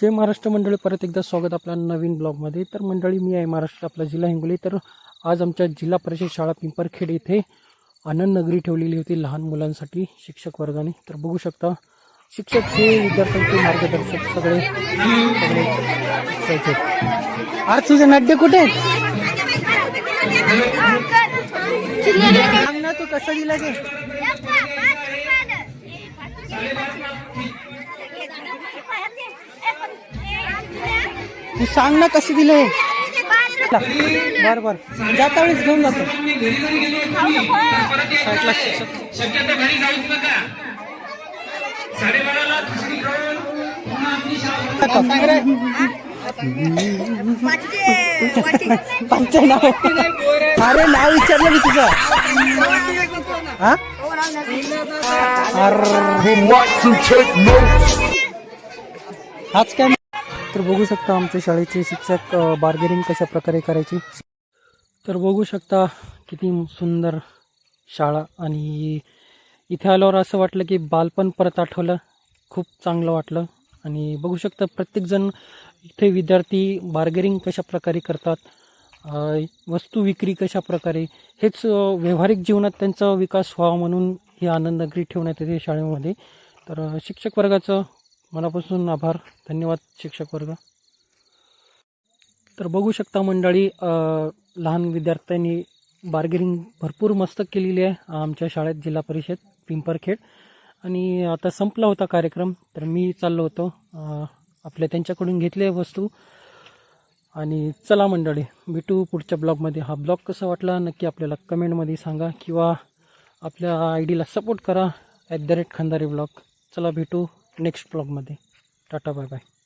जय महाराष्ट्र मंडळी परत एकदा स्वागत आपल्या नवीन ब्लॉगमध्ये. तर मंडळी मी आहे महाराष्ट्र आपला जिल्हा हिंगोली. तर आज आमच्या जिल्हा परिषद शाळा पिंपरखेड येथे आनंद नगरी ठेवलेली होती लहान मुलांसाठी शिक्षक वर्गाने. तर बघू शकता शिक्षक हे विद्यार्थ्यांचे मार्गदर्शक सगळे. सगळे अरे तुझे नड्डे कुठे तू कसं दिलं ते सांग ना कसे दिले बर बर. जाता वेळेस घेऊन जातो. शक्यतो घरी जाऊच नका साडेबाराला. खिचडी खाऊन अरे नाव विचारलं मी तुझं. हा? अरे हाच काय तर बघू शकता आमच्या शाळेचे शिक्षक बार्गेनिंग कशा प्रकारे करायची? तर बघू शकता किती सुंदर शाळा आणि इथे आल्यावर असं वाटलं की बालपण परत आठवलं खूप चांगलं वाटलं. आणि बघू शकता प्रत्येकजण इथे विद्यार्थी बार्गेनिंग कशा प्रकारे करतात वस्तू विक्री कशा प्रकारे हेच व्यावहारिक जीवनात त्यांचा विकास व्हावा म्हणून ही आनंदगिरी ठेवण्यात येते शाळेमध्ये. तर शिक्षक वर्गाचं मनापासून आभार. धन्यवाद शिक्षक वर्ग. तर बघू शकता मंडळी लहान विद्यार्थ्यांनी बार्गेनिंग भरपूर मस्त केलेली आहे आमच्या शाळेत जिल्हा परिषद पिंपरखेड. आणि आता संपला होता कार्यक्रम तर मी चाललो होतो आपल्या त्यांच्याकडून घेतले वस्तू. आणि चला मंडळी भेटू पुढच्या ब्लॉगमध्ये. हा ब्लॉग कसा वाटला नक्की आपल्याला कमेंटमध्ये सांगा किंवा आपल्या आय डीला सपोर्ट करा at the rate Khandari blog. चला भेटू. नेक्स्ट ब्लॉगमध्ये. Tata bye bye.